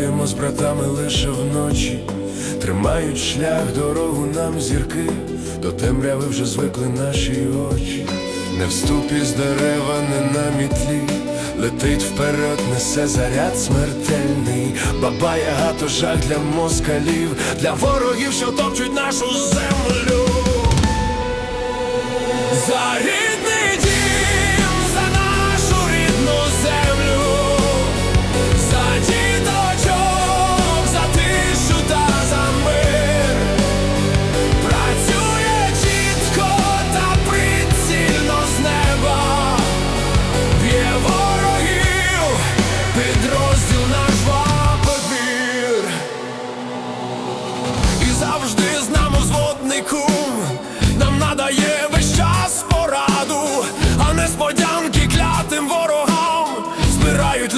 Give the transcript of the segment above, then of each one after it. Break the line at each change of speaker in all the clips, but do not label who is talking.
Крокуємо з братами лише вночі, тримають шлях, дорогу нам зірки, до темряви вже звикли наші очі, не вступі з дерева, не на мітлі, летить вперед, несе заряд смертельний, бабай, гато жаль для москалів, для ворогів, що топчуть нашу землю. Зарі!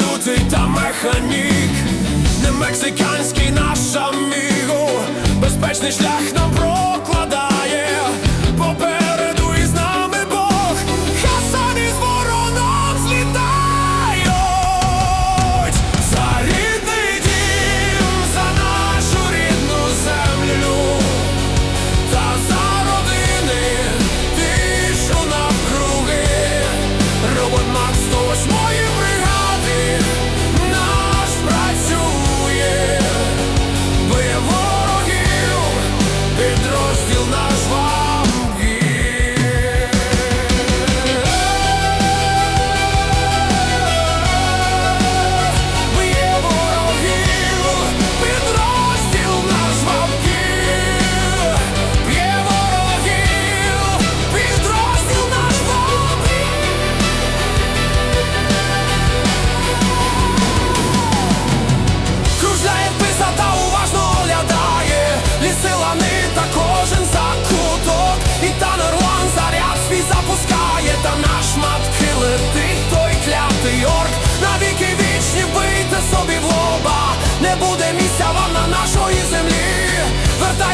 Лютий та механік, не мексиканський наш аміго. Безпечний шлях на прокладає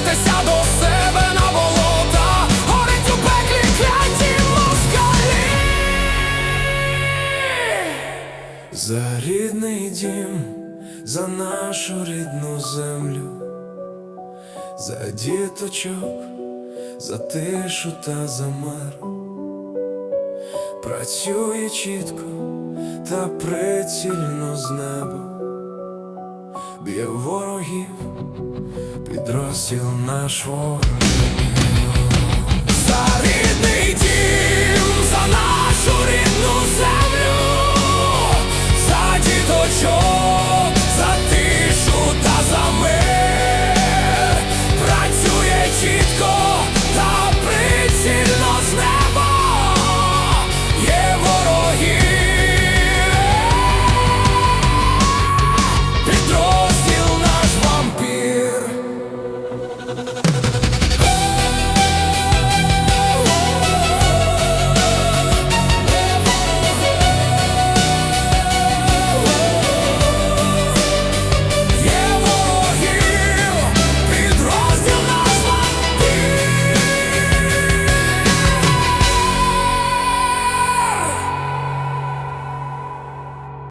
Вертайтеся до себе на болота. Горить у пеклі кляті москалі. За рідний дім, за нашу рідну землю, за діточок, за тишу та за мир. Працює чітко та прицільно з неба, б'є ворогів, підрозділ наш ворог. За рідний